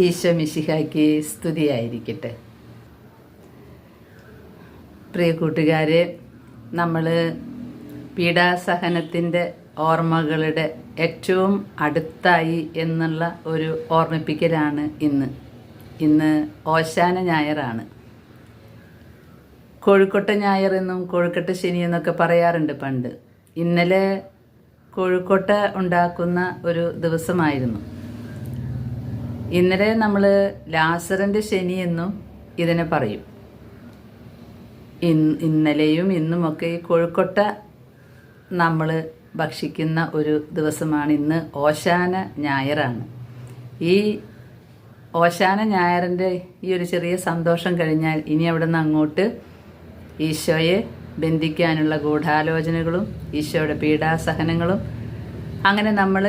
ഈശോ മിശിഹായ്ക്ക് സ്തുതിയായിരിക്കട്ടെ. പ്രിയ കൂട്ടുകാരെ നമ്മൾ പീഡാസഹനത്തിന്റെ ഓർമ്മകളുടെ ഏറ്റവും അടുത്തായി എന്നുള്ള ഒരു ഓർമ്മിപ്പിക്കലാണ് ഇന്ന്. ഇന്ന് ഓശാന ഞായറാണ്. കോഴിക്കോട്ടെ ഞായർ എന്നും കോഴിക്കോട്ടെ ശനി എന്നൊക്കെ പറയാറുണ്ട് പണ്ട്. ഇന്നലെ കോഴിക്കോട്ടെ ഉണ്ടാക്കുന്ന ഒരു ദിവസമായിരുന്നു. ഇന്നലെ നമ്മൾ ലാസറിന്റെ ശനി എന്നും ഇതിനെ പറയും. ഇന്നലെയും ഇന്നുമൊക്കെ ഈ കോഴിക്കോട്ട നമ്മൾ ഭക്ഷിക്കുന്ന ഒരു ദിവസമാണ് ഇന്ന് ഓശാന ഞായറാണ്. ഈ ഓശാന ഞായറിന്റെ ഈ ഒരു ചെറിയ സന്തോഷം കഴിഞ്ഞാൽ ഇനി അവിടെ നിന്ന് അങ്ങോട്ട് ഈശോയെ ബന്ധിക്കാനുള്ള ഗൂഢാലോചനകളും ഈശോയുടെ പീഡാസഹനങ്ങളും അങ്ങനെ നമ്മൾ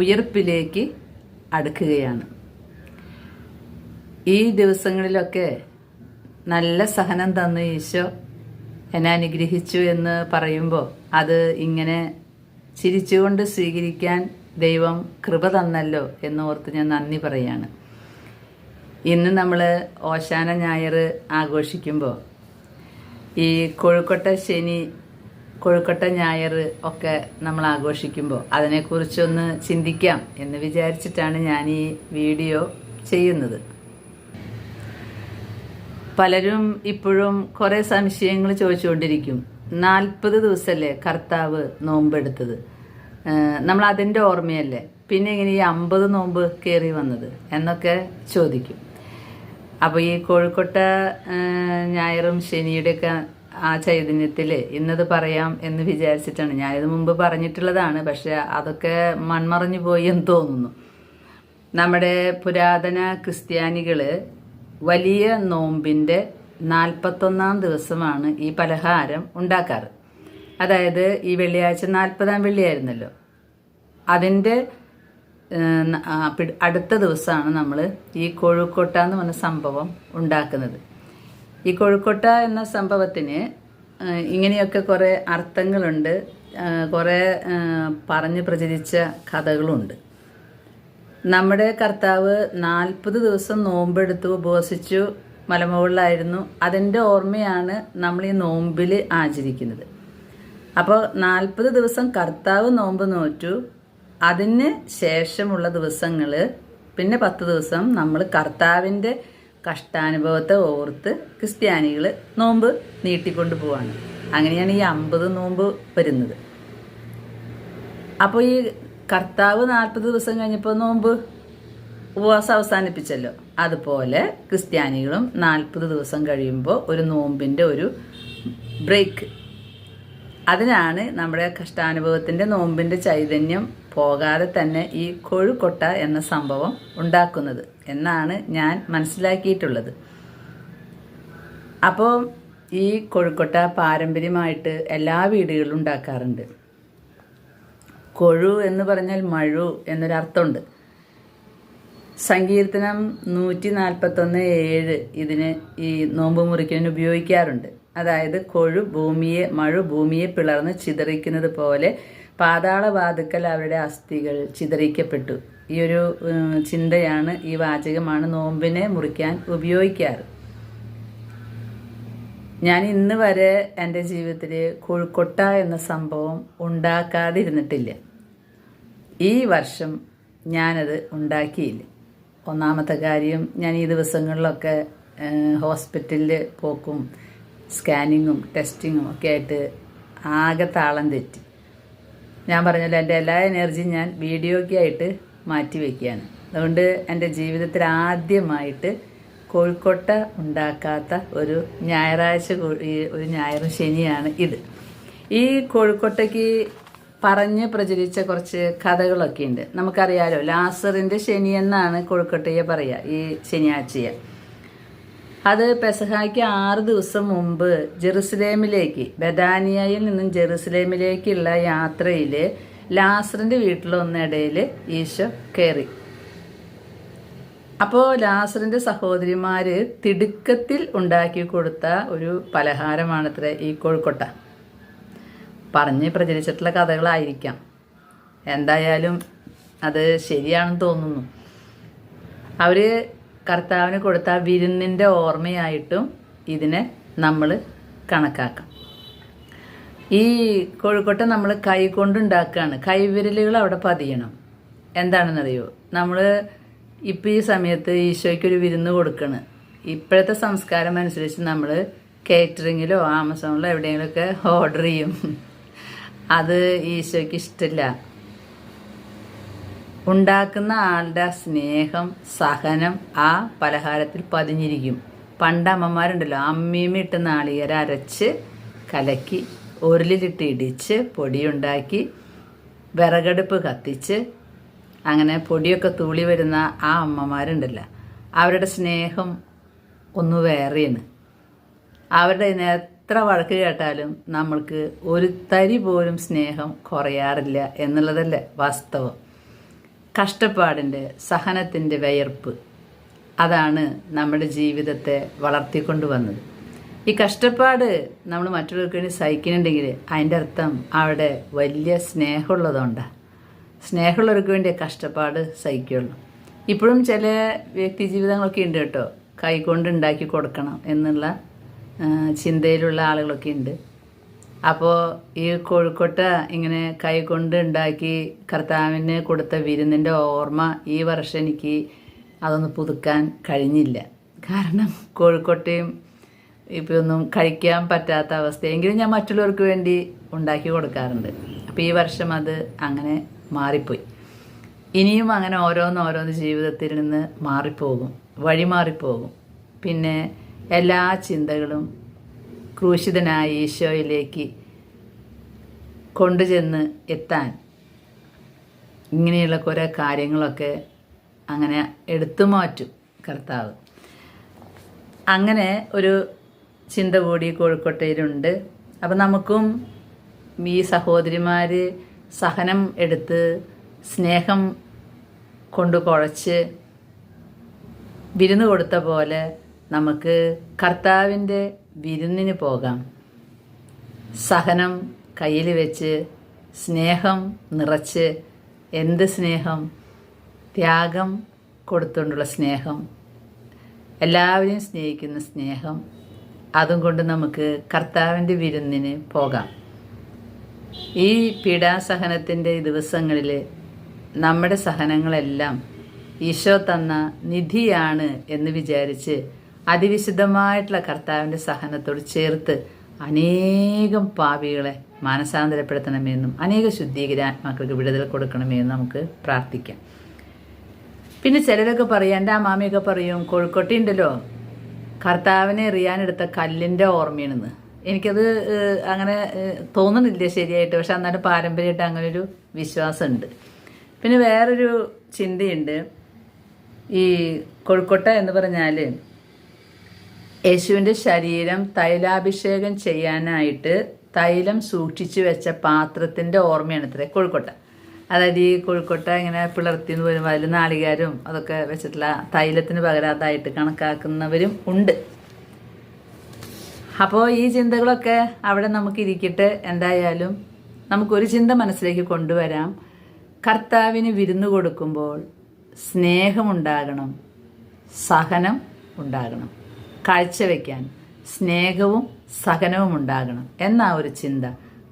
ഉയർപ്പിലേക്ക് അടുക്കുകയാണ്. ഈ ദിവസങ്ങളിലൊക്കെ നല്ല സഹനം തന്ന ഈശോ എന്നെ അനുഗ്രഹിച്ചു എന്ന് പറയുമ്പോൾ അത് ഇങ്ങനെ ചിരിച്ചുകൊണ്ട് സ്വീകരിക്കാൻ ദൈവം കൃപ തന്നല്ലോ എന്നോർത്ത് ഞാൻ നന്ദി പറയാണ്. ഇന്ന് നമ്മൾ ഓശാന ഞായർ ആഘോഷിക്കുമ്പോൾ ഈ കോഴിക്കോട്ട ശനി കോഴിക്കോട്ട ഞായർ ഒക്കെ നമ്മൾ ആഘോഷിക്കുമ്പോൾ അതിനെക്കുറിച്ചൊന്ന് ചിന്തിക്കാം എന്ന് വിചാരിച്ചിട്ടാണ് ഞാൻ ഈ വീഡിയോ ചെയ്യുന്നത്. പലരും ഇപ്പോഴും കുറേ സംശയങ്ങൾ ചോദിച്ചുകൊണ്ടിരിക്കും. നാൽപ്പത് ദിവസമല്ലേ കർത്താവ് നോമ്പെടുത്തത്? നമ്മൾ അതിന്റെ ഓർമ്മയല്ലേ? പിന്നെ ഇങ്ങനെ ഈ അമ്പത് നോമ്പ് കയറി വന്നത്? എന്നൊക്കെ ചോദിക്കും. അപ്പോൾ ഈ കോഴിക്കോട്ട ഞായറും ശനിയുടെയൊക്കെ ആ ചൈതന്യത്തിൽ ഇന്നത് പറയാം എന്ന് വിചാരിച്ചിട്ടാണ്. ഞാനിത് മുമ്പ് പറഞ്ഞിട്ടുള്ളതാണ് പക്ഷെ അതൊക്കെ മൺമറഞ്ഞു പോയി എന്ന് തോന്നുന്നു. നമ്മുടെ പുരാതന ക്രിസ്ത്യാനികൾ വലിയ നോമ്പിന്റെ നാൽപ്പത്തൊന്നാം ദിവസമാണ് ഈ പലഹാരം ഉണ്ടാക്കാറ്. അതായത് ഈ വെള്ളിയാഴ്ച നാൽപ്പതാം വെള്ളിയായിരുന്നല്ലോ. അതിന്റെ അടുത്ത ദിവസമാണ് നമ്മൾ ഈ കോഴിക്കോട്ട എന്ന് പറഞ്ഞ സംഭവം ഉണ്ടാക്കുന്നത്. ഈ കോഴിക്കോട്ട എന്ന സംഭവത്തിന് ഇങ്ങനെയൊക്കെ കുറേ അർത്ഥങ്ങളുണ്ട്. കുറേ പറഞ്ഞ് പ്രചരിച്ച കഥകളുണ്ട്. നമ്മുടെ കർത്താവ് നാൽപ്പത് ദിവസം നോമ്പെടുത്ത് ഉപവസിച്ചു മലമുകളിലായിരുന്നു. അതിന്റെ ഓർമ്മയാണ് നമ്മൾ ഈ നോമ്പിൽ ആചരിക്കുന്നത്. അപ്പോൾ നാൽപ്പത് ദിവസം കർത്താവ് നോമ്പ് നോറ്റു. അതിന് ശേഷമുള്ള ദിവസങ്ങൾ പിന്നെ പത്ത് ദിവസം നമ്മൾ കർത്താവിന്റെ കഷ്ടാനുഭവത്തെ ഓർത്ത് ക്രിസ്ത്യാനികൾ നോമ്പ് നീട്ടിക്കൊണ്ട് പോവാണ്. അങ്ങനെയാണ് ഈ അമ്പത് നോമ്പ് വരുന്നത്. അപ്പോൾ ഈ കർത്താവ് നാൽപ്പത് ദിവസം കഴിഞ്ഞപ്പോൾ നോമ്പ് ഉപവാസം അവസാനിപ്പിച്ചല്ലോ. അതുപോലെ ക്രിസ്ത്യാനികളും നാൽപ്പത് ദിവസം കഴിയുമ്പോൾ ഒരു നോമ്പിന്റെ ഒരു ബ്രേക്ക്. അതിനാണ് നമ്മുടെ കഷ്ടാനുഭവത്തിന്റെ നോമ്പിന്റെ ചൈതന്യം പോകാതെ തന്നെ ഈ കൊഴുക്കൊട്ട എന്ന സംഭവം ഉണ്ടാക്കുന്നത് എന്നാണ് ഞാൻ മനസ്സിലാക്കിയിട്ടുള്ളത്. അപ്പോൾ ഈ കൊഴുക്കൊട്ട പാരമ്പര്യമായിട്ട് എല്ലാ വീടുകളിലും ഉണ്ടാക്കാറുണ്ട്. കൊഴു എന്ന് പറഞ്ഞാൽ മഴു എന്നൊരർത്ഥമുണ്ട്. സങ്കീർത്തനം നൂറ്റി നാൽപ്പത്തൊന്ന് ഏഴ് ഇതിന് ഈ നോമ്പ് മുറിക്കാൻ ഉപയോഗിക്കാറുണ്ട്. അതായത് കൊഴു ഭൂമിയെ മഴു ഭൂമിയെ പിളർന്ന് ചിതറിക്കുന്നത് പോലെ പാതാളവാതുക്കൽ അവരുടെ അസ്ഥികൾ ചിതറിക്കപ്പെട്ടു. ഈ ഒരു ചിന്തയാണ് ഈ വാചകമാണ് നോമ്പിനെ മുറിക്കാൻ ഉപയോഗിക്കാറ്. ഞാൻ ഇന്ന് വരെ എന്റെ ജീവിതത്തിൽ കോഴിക്കൊട്ട എന്ന സംഭവം ഉണ്ടാക്കാതിരുന്നിട്ടില്ല. ഈ വർഷം ഞാനത് ഉണ്ടാക്കിയില്ല. ഒന്നാമത്തെ കാര്യം ഞാൻ ഈ ദിവസങ്ങളിലൊക്കെ ഹോസ്പിറ്റലിൽ പോക്കും സ്കാനിങ്ങും ടെസ്റ്റിങ്ങും ഒക്കെ ആയിട്ട് ആകെ താളം തെറ്റി. ഞാൻ പറഞ്ഞല്ലോ എന്റെ എല്ലാ എനർജിയും ഞാൻ വീഡിയോയ്ക്കായിട്ട് മാറ്റി വയ്ക്കുകയാണ് അതുകൊണ്ട് എന്റെ ജീവിതത്തിൽ ആദ്യമായിട്ട് കോഴിക്കോട്ട ഉണ്ടാക്കാത്ത ഒരു ഞായറാഴ്ച ഒരു ഞായറും ശനിയാണ് ഇത്. ഈ കോഴിക്കോട്ടയ്ക്ക് പറഞ്ഞ് പ്രചരിച്ച കുറച്ച് കഥകളൊക്കെ ഉണ്ട്. നമുക്കറിയാലോ ലാസറിന്റെ ശനി എന്നാണ് കൊഴുക്കട്ടയെ പറയുക ഈ ശനിയാഴ്ചയെ. അത് പെസഹായ്ക്ക് ആറ് ദിവസം മുമ്പ് ജെറുസലേമിലേക്ക് ബദാനിയയിൽ നിന്നും ജെറുസലേമിലേക്കുള്ള യാത്രയിൽ ലാസറിന്റെ വീട്ടിലൊന്നിടയിൽ ഈശോ കയറി അപ്പോൾ ലാസറിന്റെ സഹോദരിമാര് തിടുക്കത്തിൽ ഉണ്ടാക്കി കൊടുത്ത ഒരു പലഹാരമാണത്രേ ഈ കോഴിക്കൊട്ട. പറഞ്ഞ് പ്രചരിച്ചിട്ടുള്ള കഥകളായിരിക്കാം. എന്തായാലും അത് ശരിയാണെന്ന് തോന്നുന്നു. അവർ കർത്താവിന് കൊടുത്ത വിരുന്നിന്റെ ഓർമ്മയായിട്ടും ഇതിനെ നമ്മൾ കണക്കാക്കാം. ഈ കോഴിക്കോട്ടെ നമ്മൾ കൈ കൊണ്ടുണ്ടാക്കുകയാണ് കൈവിരലുകൾ അവിടെ പതിയണം. എന്താണെന്നറിയോ? നമ്മൾ ഇപ്പം ഈ സമയത്ത് ഈശോയ്ക്ക് ഒരു വിരുന്ന് കൊടുക്കണം. ഇപ്പോഴത്തെ സംസ്കാരം അനുസരിച്ച് നമ്മൾ കേറ്ററിങ്ങിലോ ആമസോണിലോ എവിടെയെങ്കിലുമൊക്കെ ഓർഡർ ചെയ്യും. അത് ഈശോയ്ക്ക് ഇഷ്ടമില്ല ഉണ്ടാക്കുന്ന ആളുടെ സ്നേഹം സഹനം ആ പലഹാരത്തിൽ പതിഞ്ഞിരിക്കും. പണ്ട് അമ്മമാരുണ്ടല്ലോ അമ്മീമ ഇട്ട് നാളികര അരച്ച് കലക്കി ഉരുളിലിട്ട് ഇടിച്ച് പൊടിയുണ്ടാക്കി വിറകടുപ്പ് കത്തിച്ച് അങ്ങനെ പൊടിയൊക്കെ തൂളി വരുന്ന ആ അമ്മമാരുണ്ടല്ലോ. അവരുടെ സ്നേഹം ഒന്ന് വേറെയാണ്. അവരുടെ ഇതിന് എത്ര വഴക്ക് കേട്ടാലും നമ്മൾക്ക് ഒരു തരി പോലും സ്നേഹം കുറയാറില്ല എന്നുള്ളതല്ലേ വാസ്തവം. കഷ്ടപ്പാടിന്റെ സഹനത്തിന്റെ വിയർപ്പ് അതാണ് നമ്മുടെ ജീവിതത്തെ വളർത്തിക്കൊണ്ടുവന്നത്. ഈ കഷ്ടപ്പാട് നമ്മൾ മറ്റുള്ളവർക്ക് വേണ്ടി സഹിക്കുന്നുണ്ടെങ്കിൽ അതിന്റെ അർത്ഥം അവിടെ വലിയ സ്നേഹമുള്ളതുകൊണ്ടാണ് സ്നേഹമുള്ളവർക്ക് വേണ്ടി കഷ്ടപ്പാട് സഹിക്കുള്ളൂ ഇപ്പോഴും ചില വ്യക്തി ജീവിതങ്ങളൊക്കെ ഉണ്ട് കേട്ടോ. കൈകൊണ്ട് ഉണ്ടാക്കി കൊടുക്കണം എന്നുള്ള ചിന്തയിലുള്ള ആളുകളൊക്കെ ഉണ്ട്. അപ്പോൾ ഈ കോഴിക്കോട്ട ഇങ്ങനെ കൈകൊണ്ട് ഉണ്ടാക്കി കർത്താവിന് കൊടുത്ത വിരുന്നിന്റെ ഓർമ്മ ഈ വർഷം എനിക്ക് അതൊന്ന് പുതുക്കാൻ കഴിഞ്ഞില്ല. കാരണം കോഴിക്കോട്ടയും ഇപ്പോൾ ഒന്നും കഴിക്കാൻ പറ്റാത്ത അവസ്ഥ എങ്കിലും ഞാൻ മറ്റുള്ളവർക്ക് വേണ്ടി ഉണ്ടാക്കി കൊടുക്കാറുണ്ട്. അപ്പോൾ ഈ വർഷം അത് അങ്ങനെ മാറിപ്പോയി. ഇനിയും അങ്ങനെ ഓരോന്ന് ഓരോന്ന് ജീവിതത്തിൽ നിന്ന് മാറിപ്പോകും വഴി മാറിപ്പോകും പിന്നെ എല്ലാ ചിന്തകളും ക്രൂശിതനായ ഈശോയിലേക്ക് കൊണ്ടുചെന്ന് എത്താൻ ഇങ്ങനെയുള്ള കുറേ കാര്യങ്ങളൊക്കെ അങ്ങനെ എടുത്തു മാറ്റും കർത്താവ്. അങ്ങനെ ഒരു ചിന്ത കൂടി കോഴിക്കോട്ടയിലുണ്ട് അപ്പം നമുക്കും ഈ സഹോദരിമാർ സഹനം എടുത്ത് സ്നേഹം കൊണ്ട് കുഴച്ച് വിരുന്ന് കൊടുത്ത പോലെ നമുക്ക് കർത്താവിന്റെ വിരുന്നിന് പോകാം. സഹനം കയ്യിൽ വെച്ച് സ്നേഹം നിറച്ച് എന്ത് സ്നേഹം? ത്യാഗം കൊടുത്തുകൊണ്ടുള്ള സ്നേഹം. എല്ലാവരെയും സ്നേഹിക്കുന്ന സ്നേഹം. അതും കൊണ്ട് നമുക്ക് കർത്താവിന്റെ വിരുന്നിന് പോകാം. ഈ പീഡാസഹനത്തിന്റെ ദിവസങ്ങളിൽ നമ്മുടെ സഹനങ്ങളെല്ലാം ഈശോ തന്ന നിധിയാണ് എന്ന് വിചാരിച്ച് അതിവിശുദ്ധമായിട്ടുള്ള കർത്താവിന്റെ സഹനത്തോട് ചേർത്ത് അനേകം പാപികളെ മാനസാന്തരപ്പെടുത്തണമെന്നും അനേക ശുദ്ധീകരാത്മാക്കൾക്ക് വിടുതൽ കൊടുക്കണമെന്നും നമുക്ക് പ്രാർത്ഥിക്കാം. പിന്നെ ചിലരൊക്കെ പറയും എന്റെ അമ്മാമിയൊക്കെ പറയും കോഴിക്കോട്ടിണ്ടല്ലോ കർത്താവിനെ എറിയാനെടുത്ത കല്ലിന്റെ ഓർമ്മയാണെന്ന്. എനിക്കത് അങ്ങനെ തോന്നുന്നില്ല ശരിയായിട്ട് പക്ഷെ എന്നാലും പാരമ്പര്യമായിട്ട് അങ്ങനെ ഒരു വിശ്വാസമുണ്ട്. പിന്നെ വേറൊരു ചിന്തയുണ്ട്. ഈ കൊഴുക്കൊട്ട എന്ന് പറഞ്ഞാൽ യേശുവിന്റെ ശരീരം തൈലാഭിഷേകം ചെയ്യാനായിട്ട് തൈലം സൂക്ഷിച്ചു വെച്ച പാത്രത്തിന്റെ ഓർമ്മയാണ് ഇത്ര. കോഴിക്കോട്ട. അതായത് ഈ കോഴിക്കോട്ട ഇങ്ങനെ പിളർത്തി എന്ന് വരുമ്പോൾ അതിൽ നാളികാരും അതൊക്കെ വെച്ചിട്ടുള്ള തൈലത്തിന് പകരം അതായിട്ട് കണക്കാക്കുന്നവരും ഉണ്ട്. അപ്പോൾ ഈ ചിന്തകളൊക്കെ അവിടെ നമുക്ക് ഇരിക്കട്ടെ എന്തായാലും നമുക്കൊരു ചിന്ത മനസ്സിലേക്ക് കൊണ്ടുവരാം. കർത്താവിന് വിരുന്ന് കൊടുക്കുമ്പോൾ സ്നേഹമുണ്ടാകണം സഹനം ഉണ്ടാകണം. കാഴ്ചവെക്കാൻ സ്നേഹവും സഹനവും ഉണ്ടാകണം എന്നാ ഒരു ചിന്ത.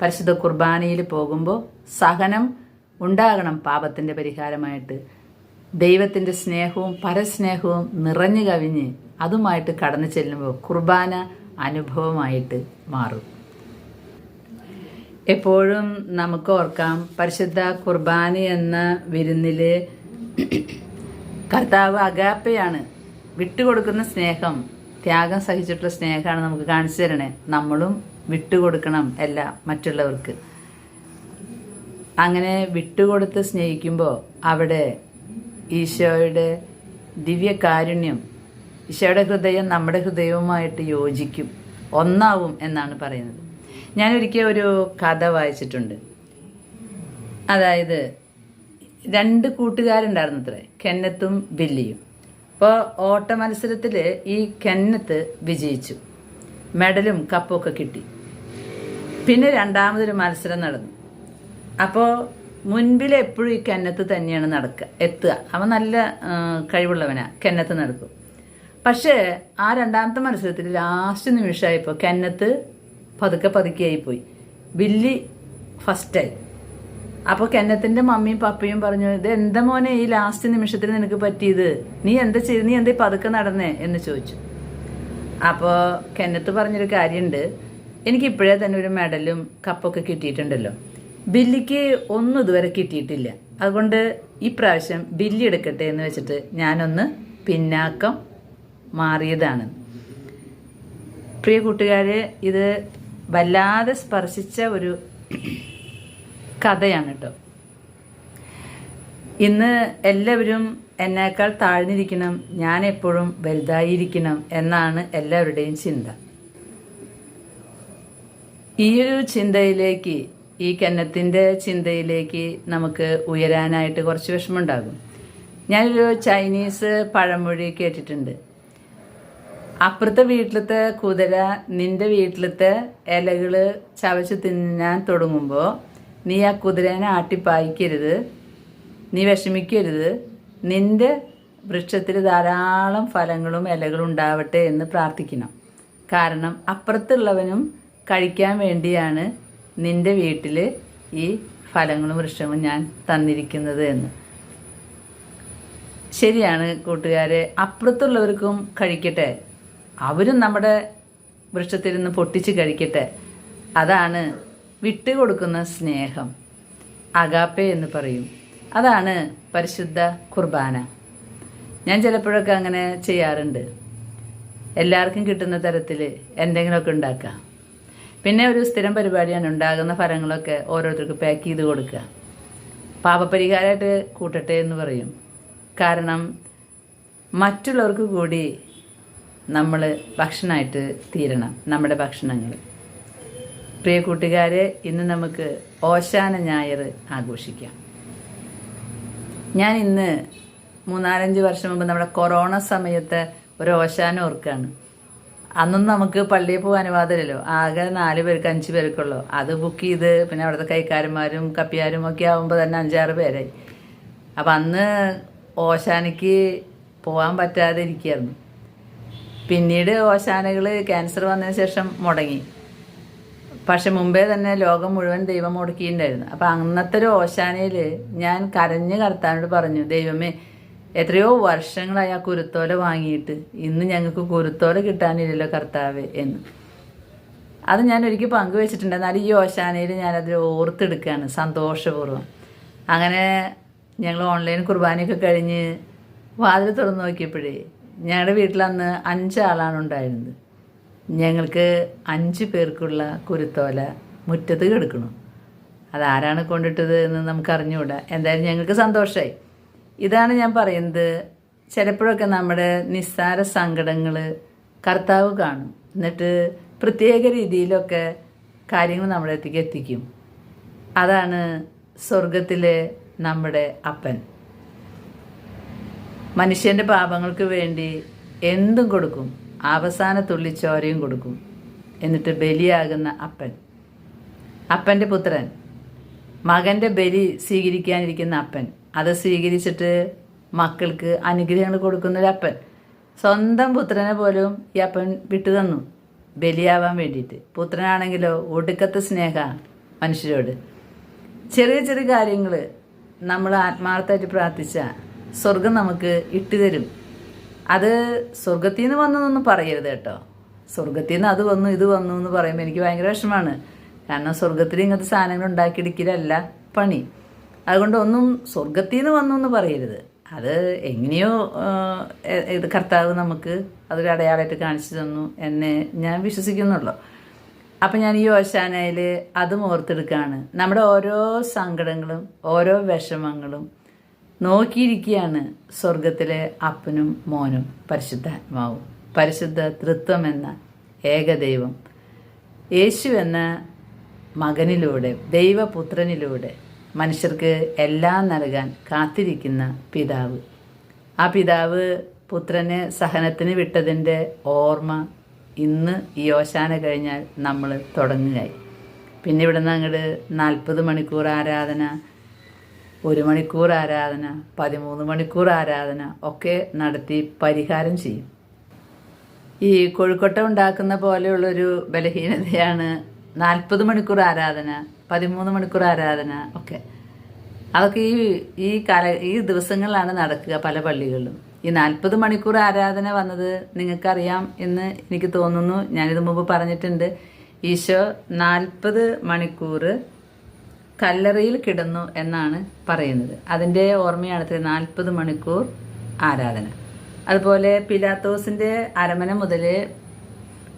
പരിശുദ്ധ കുർബാനയിൽ പോകുമ്പോൾ സഹനം ഉണ്ടാകണം പാപത്തിന്റെ പരിഹാരമായിട്ട്. ദൈവത്തിന്റെ സ്നേഹവും പരസ്നേഹവും നിറഞ്ഞു കവിഞ്ഞ് അതുമായിട്ട് കടന്നു ചെല്ലുമ്പോൾ കുർബാന അനുഭവമായിട്ട് മാറും. എപ്പോഴും നമുക്ക് ഓർക്കാം പരിശുദ്ധ കുർബാന എന്ന വിരുന്നിൽ കർത്താവ് അഗാപ്പയാണ് വിട്ടുകൊടുക്കുന്ന സ്നേഹം ത്യാഗം സഹിച്ചിട്ടുള്ള സ്നേഹമാണ് നമുക്ക് കാണിച്ചു തരണേ. നമ്മളും വിട്ടുകൊടുക്കണം എല്ലാം മറ്റുള്ളവർക്ക്. അങ്ങനെ വിട്ടുകൊടുത്ത് സ്നേഹിക്കുമ്പോൾ അവിടെ ഈശോയുടെ ദിവ്യകാരുണ്യം ഈശോയുടെ ഹൃദയം നമ്മുടെ ഹൃദയവുമായിട്ട് യോജിക്കും ഒന്നാവും എന്നാണ് പറയുന്നത്. ഞാനൊരിക്കൽ ഒരു കഥ വായിച്ചിട്ടുണ്ട്. അതായത് രണ്ട് കൂട്ടുകാരുണ്ടായിരുന്നു അത്രേ കെന്നത്തും ബില്ലിയും അപ്പോൾ ഓട്ട മത്സരത്തിൽ ഈ കെന്നത്ത് വിജയിച്ചു. മെഡലും കപ്പൊക്കെ കിട്ടി. പിന്നെ രണ്ടാമതൊരു മത്സരം നടന്നു. അപ്പോൾ മുൻപിൽ എപ്പോഴും ഈ കന്നത്ത് തന്നെയാണ് നടക്കുക എത്തുക. അവൻ നല്ല കഴിവുള്ളവനാണ് കഴിവുള്ളവനാ. കന്നത്ത് നടക്കും. പക്ഷേ ആ രണ്ടാമത്തെ മത്സരത്തിൽ ലാസ്റ്റ് നിമിഷമായപ്പോൾ കന്നത്ത് പതുക്കെ പതുക്കെയായി പോയി. ബില്ലി ഫസ്റ്റായി. അപ്പോൾ കെന്നത്തിന്റെ മമ്മിയും പപ്പയും പറഞ്ഞു ഇത് എന്താ മോനെ ഈ ലാസ്റ്റ് നിമിഷത്തിൽ നിനക്ക് പറ്റിയത്? നീ എന്താ ചെയ്ത് നീ എന്താ പതുക്കെ നടന്നേ? എന്ന് ചോദിച്ചു. അപ്പോൾ കെന്നത്ത് പറഞ്ഞൊരു കാര്യമുണ്ട് എനിക്ക് ഇപ്പോഴേ തന്നെ ഒരു മെഡലും കപ്പൊക്കെ കിട്ടിയിട്ടുണ്ടല്ലോ. ബില്ലിക്ക് ഒന്നും ഇതുവരെ കിട്ടിയിട്ടില്ല. അതുകൊണ്ട് ഈ പ്രാവശ്യം ബില്ലി എടുക്കട്ടെ എന്ന് വെച്ചിട്ട് ഞാനൊന്ന് പിന്നാക്കം മാറിയതാണ്. പ്രിയ കൂട്ടുകാരെ ഇത് വല്ലാതെ സ്പർശിച്ച ഒരു കഥയാണ് കേട്ടോ ഇന്ന് എല്ലാവരും എന്നേക്കാൾ താഴ്ന്നിരിക്കണം ഞാൻ എപ്പോഴും വലുതായിരിക്കണം എന്നാണ് എല്ലാവരുടെയും ചിന്ത. ഈ ഒരു ചിന്തയിലേക്ക് ഈ കന്നത്തിന്റെ ചിന്തയിലേക്ക് നമുക്ക് ഉയരാനായിട്ട് കുറച്ച് വിഷമമുണ്ടാകും. ഞാനൊരു ചൈനീസ് പഴമൊഴി കേട്ടിട്ടുണ്ട്. അപ്പുറത്തെ വീട്ടിലത്തെ കുതിര നിന്റെ വീട്ടിലത്തെ ഇലകൾ ചവച്ച് തിന്നാൻ തുടങ്ങുമ്പോൾ നീ ആ കുതിരേനെ ആട്ടിപ്പായിക്കരുത് നീ വിഷമിക്കരുത്. നിന്റെ വൃക്ഷത്തിൽ ധാരാളം ഫലങ്ങളും ഇലകളും ഉണ്ടാവട്ടെ എന്ന് പ്രാർത്ഥിക്കണം. കാരണം അപ്പുറത്തുള്ളവനും കഴിക്കാൻ വേണ്ടിയാണ് നിന്റെ വീട്ടിൽ ഈ ഫലങ്ങളും വൃക്ഷവും ഞാൻ തന്നിരിക്കുന്നത് എന്ന്. ശരിയാണ് കൂട്ടുകാരെ അപ്പുറത്തുള്ളവർക്കും കഴിക്കട്ടെ. അവരും നമ്മുടെ വൃക്ഷത്തിൽ നിന്ന് പൊട്ടിച്ച് കഴിക്കട്ടെ. അതാണ് വിട്ടുകൊടുക്കുന്ന സ്നേഹം. അഗാപ്പെ എന്ന് പറയും. അതാണ് പരിശുദ്ധ കുർബാന. ഞാൻ ചിലപ്പോഴൊക്കെ അങ്ങനെ ചെയ്യാറുണ്ട്. എല്ലാവർക്കും കിട്ടുന്ന തരത്തിൽ എന്തെങ്കിലുമൊക്കെ ഉണ്ടാക്കാം പിന്നെ ഒരു സ്ഥിരം പരിപാടിയാണ് ഉണ്ടാകുന്ന ഫലങ്ങളൊക്കെ ഓരോരുത്തർക്ക് പാക്ക് ചെയ്ത് കൊടുക്കുക. പാപപരിഹാരമായിട്ട് കൂട്ടട്ടെ എന്ന് പറയും. കാരണം മറ്റുള്ളവർക്ക് കൂടി നമ്മൾ ഭക്ഷണമായിട്ട് തീരണം. നമ്മുടെ ഭക്ഷണങ്ങൾ. പ്രിയ കൂട്ടുകാരെ ഇന്ന് നമുക്ക് ഓശാന ഞായർ ആഘോഷിക്കാം. ഞാൻ ഇന്ന് മൂന്നാലഞ്ച് വർഷം മുമ്പ് നമ്മുടെ കൊറോണ സമയത്ത് ഒരു ഓശാന ഓർക്കാണ് അന്നൊന്നും നമുക്ക് പള്ളിയിൽ പോകാൻ അനുവാദമില്ലല്ലോ. ആകെ നാല് പേർക്ക് അഞ്ച് പേർക്കുള്ളൂ. അത് ബുക്ക് ചെയ്ത് പിന്നെ അവിടുത്തെ കൈക്കാരന്മാരും കപ്പിയാരും ഒക്കെ ആകുമ്പോൾ തന്നെ അഞ്ചാറ് പേരായി. അപ്പം അന്ന് ഓശാനയ്ക്ക് പോകാൻ പറ്റാതെ ഇരിക്കുകയായിരുന്നു. പിന്നീട് ഓശാനകൾ ക്യാൻസർ വന്നതിന് ശേഷം മുടങ്ങി. പക്ഷെ മുമ്പേ തന്നെ ലോകം മുഴുവൻ ദൈവം മുടക്കിയിട്ടുണ്ടായിരുന്നു അപ്പം അന്നത്തെ ഒരു ഓശാനയിൽ ഞാൻ കരഞ്ഞ് കർത്താനോട് പറഞ്ഞു ദൈവമേ എത്രയോ വർഷങ്ങളായി ആ കുരുത്തോല വാങ്ങിയിട്ട് ഇന്ന് ഞങ്ങൾക്ക് കുരുത്തോല കിട്ടാനില്ലല്ലോ കർത്താവ് എന്ന്. അത് ഞാൻ ഒരിക്കൽ പങ്കുവെച്ചിട്ടുണ്ട് എന്നാൽ ഈ ഓശാനയിൽ ഞാനത് ഓർത്തെടുക്കുകയാണ് സന്തോഷപൂർവം. അങ്ങനെ ഞങ്ങൾ ഓൺലൈൻ കുർബാനയൊക്കെ കഴിഞ്ഞ് വാതിൽ തുറന്നു നോക്കിയപ്പോഴേ ഞങ്ങളുടെ വീട്ടിൽ അന്ന് അഞ്ചാളാണ് ഉണ്ടായിരുന്നത്. ഞങ്ങൾക്ക് അഞ്ച് പേർക്കുള്ള കുരുത്തോല മുറ്റത്ത് കിടക്കണം. അതാരാണ് കൊണ്ടിട്ടത് എന്ന് നമുക്ക് അറിഞ്ഞുകൂടാ എന്തായാലും ഞങ്ങൾക്ക് സന്തോഷമായി ഇതാണ് ഞാൻ പറയുന്നത്. ചിലപ്പോഴൊക്കെ നമ്മുടെ നിസ്സാര സങ്കടങ്ങൾ കർത്താവ് കാണും. എന്നിട്ട് പ്രത്യേക രീതിയിലൊക്കെ കാര്യങ്ങൾ നമ്മുടെ അടുത്തേക്ക് എത്തിക്കും. അതാണ് സ്വർഗത്തിലെ നമ്മുടെ അപ്പൻ. മനുഷ്യന്റെ പാപങ്ങൾക്ക് വേണ്ടി എന്തും കൊടുക്കും. അവസാന തുള്ളി ചോരയും കൊടുക്കും. എന്നിട്ട് ബലിയാകുന്ന അപ്പൻ. അപ്പന്റെ പുത്രൻ. മകന്റെ ബലി സ്വീകരിക്കാനിരിക്കുന്ന അപ്പൻ. അത് സ്വീകരിച്ചിട്ട് മക്കൾക്ക് അനുഗ്രഹങ്ങൾ കൊടുക്കുന്ന അപ്പൻ. സ്വന്തം പുത്രനെ പോലും ഈ അപ്പൻ വിട്ടു തന്നു. ബലിയാവാൻ വേണ്ടിയിട്ട്. പുത്രനാണെങ്കിലോ ഒടുക്കത്തെ സ്നേഹ മനുഷ്യരോട്. ചെറിയ ചെറിയ കാര്യങ്ങൾ നമ്മൾ ആത്മാർത്ഥമായിട്ട് പ്രാർത്ഥിച്ച സ്വർഗം നമുക്ക് ഇട്ടുതരും. അത് സ്വർഗത്തിൽ നിന്ന് വന്നതൊന്നും പറയരുത് കേട്ടോ. സ്വർഗത്തിൽ നിന്ന് അത് വന്നു ഇത് വന്നു എന്ന് പറയുമ്പോൾ എനിക്ക് ഭയങ്കര വിഷമമാണ്. കാരണം സ്വർഗത്തിൽ ഇങ്ങനത്തെ സാധനങ്ങൾ ഉണ്ടാക്കിയെടുക്കലല്ല പണി. അതുകൊണ്ട് ഒന്നും സ്വർഗത്തിൽ നിന്ന് വന്നു എന്ന് പറയരുത്. അത് എങ്ങനെയോ ഇത് കർത്താവ് നമുക്ക് അതൊരു അടയാളമായിട്ട് കാണിച്ചു തന്നു എന്നെ ഞാൻ വിശ്വസിക്കുന്നുള്ളൂ. അപ്പം ഞാൻ ഈ ഓശാനയിൽ അതും ഓർത്തെടുക്കുകയാണ് നമ്മുടെ ഓരോ സങ്കടങ്ങളും ഓരോ വിഷമങ്ങളും നോക്കിയിരിക്കുകയാണ് സ്വർഗത്തിലെ അപ്പനും മോനും പരിശുദ്ധാത്മാവും. പരിശുദ്ധ തൃത്വം എന്ന ഏകദൈവം. യേശു എന്ന മകനിലൂടെ ദൈവപുത്രനിലൂടെ മനുഷ്യർക്ക് എല്ലാം നൽകാൻ കാത്തിരിക്കുന്ന പിതാവ്. ആ പിതാവ് പുത്രനെ സഹനത്തിന് വിട്ടതിന്റെ ഓർമ്മ ഇന്ന് ഈ ഓശാന കഴിഞ്ഞാൽ നമ്മൾ തുടങ്ങുകയായി. പിന്നെ ഇവിടുന്ന് അങ്ങോട്ട് നാൽപ്പത് മണിക്കൂർ ആരാധന ഒരു മണിക്കൂർ ആരാധന പതിമൂന്ന് മണിക്കൂർ ആരാധന ഒക്കെ നടത്തി പരിഹാരം ചെയ്യും. ഈ കൊഴുക്കൊട്ട ഉണ്ടാക്കുന്ന പോലെയുള്ളൊരു ബലഹീനതയാണ് നാൽപ്പത് മണിക്കൂർ ആരാധന പതിമൂന്ന് മണിക്കൂർ ആരാധന ഒക്കെ. അതൊക്കെ ഈ ഈ കാല ഈ ദിവസങ്ങളിലാണ് നടക്കുക പല പള്ളികളിലും. ഈ നാൽപ്പത് മണിക്കൂർ ആരാധന വന്നത് നിങ്ങൾക്കറിയാം എന്ന് എനിക്ക് തോന്നുന്നു. ഞാനിത് മുമ്പ് പറഞ്ഞിട്ടുണ്ട്. ഈശോ നാൽപ്പത് മണിക്കൂർ കല്ലറയിൽ കിടന്നു എന്നാണ് പറയുന്നത്. അതിന്റെ ഓർമ്മയാണ് നാൽപ്പത് മണിക്കൂർ ആരാധന. അതുപോലെ പിലാത്തോസിന്റെ അരമന മുതൽ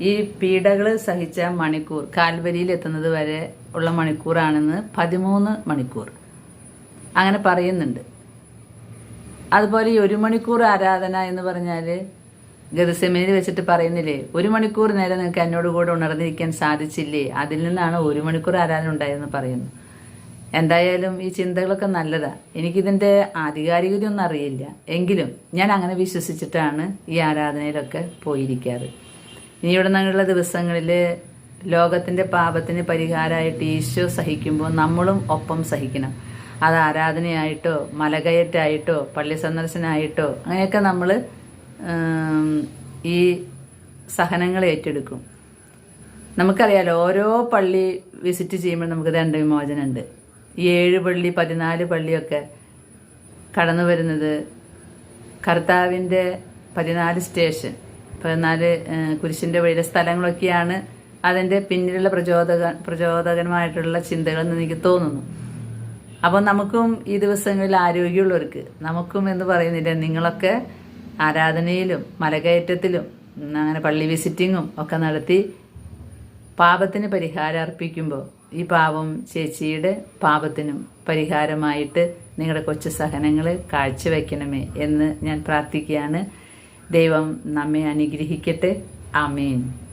ഈ പീഡകൾ സഹിച്ച മണിക്കൂർ കാൽവരിയിൽ എത്തുന്നത് വരെ ഉള്ള മണിക്കൂറാണെന്ന് പതിമൂന്ന് മണിക്കൂർ. അങ്ങനെ പറയുന്നുണ്ട്. അതുപോലെ ഈ ഒരു മണിക്കൂർ ആരാധന എന്ന് പറഞ്ഞാൽ ഗതസമയിൽ വെച്ചിട്ട് പറയുന്നില്ലേ ഒരു മണിക്കൂർ നേരം നിങ്ങൾക്ക് എന്നോട് കൂടെ ഉണർന്നിരിക്കാൻ സാധിച്ചില്ലേ? അതിൽ നിന്നാണ് ഒരു മണിക്കൂർ ആരാധന ഉണ്ടായതെന്ന് പറയുന്നു എന്തായാലും ഈ ചിന്തകളൊക്കെ നല്ലതാ. എനിക്കിതിന്റെ ആധികാരികതയൊന്നും അറിയില്ല. എങ്കിലും ഞാൻ അങ്ങനെ വിശ്വസിച്ചിട്ടാണ് ഈ ആരാധനയിലൊക്കെ പോയിരിക്കാറ്. ഇനി ഇവിടെ നിന്നുള്ള ദിവസങ്ങളിൽ ലോകത്തിന്റെ പാപത്തിന് പരിഹാരമായിട്ട് ഈശോ സഹിക്കുമ്പോൾ നമ്മളും ഒപ്പം സഹിക്കണം. അത് ആരാധനയായിട്ടോ മലകയറ്റായിട്ടോ പള്ളി സന്ദർശനമായിട്ടോ അങ്ങനെയൊക്കെ നമ്മൾ ഈ സഹനങ്ങൾ ഏറ്റെടുക്കും. നമുക്കറിയാലോ ഓരോ പള്ളി വിസിറ്റ് ചെയ്യുമ്പോൾ നമുക്ക് ദണ്ഡവിമോചനമുണ്ട് ഈ ഏഴ് പള്ളി പതിനാല് പള്ളിയൊക്കെ കടന്നു വരുന്നത് കർത്താവിന്റെ പതിനാല് സ്റ്റേഷൻ പതിനാല് കുരിശിന്റെ വഴിയിലെ സ്ഥലങ്ങളൊക്കെയാണ് അതിന്റെ പിന്നിലുള്ള പ്രചോദക പ്രചോദകരമായിട്ടുള്ള ചിന്തകളെന്ന് എനിക്ക് തോന്നുന്നു. അപ്പോൾ നമുക്കും ഈ ദിവസങ്ങളിൽ ആരോഗ്യമുള്ളവർക്ക് നമുക്കും എന്ന് പറയുന്നില്ല നിങ്ങളൊക്കെ ആരാധനയിലും മലകയറ്റത്തിലും അങ്ങനെ പള്ളി വിസിറ്റിങ്ങും ഒക്കെ നടത്തി പാപത്തിന് പരിഹാരം അർപ്പിക്കുമ്പോൾ ഈ പാവം ചേച്ചിയുടെ പാപത്തിനും പരിഹാരമായിട്ട് നിങ്ങളുടെ കൊച്ചു സഹനങ്ങൾ കാഴ്ചവെക്കണമേ എന്ന് ഞാൻ പ്രാർത്ഥിക്കുകയാണ്. ദൈവം നമ്മെ അനുഗ്രഹിക്കട്ടെ. ആമേൻ.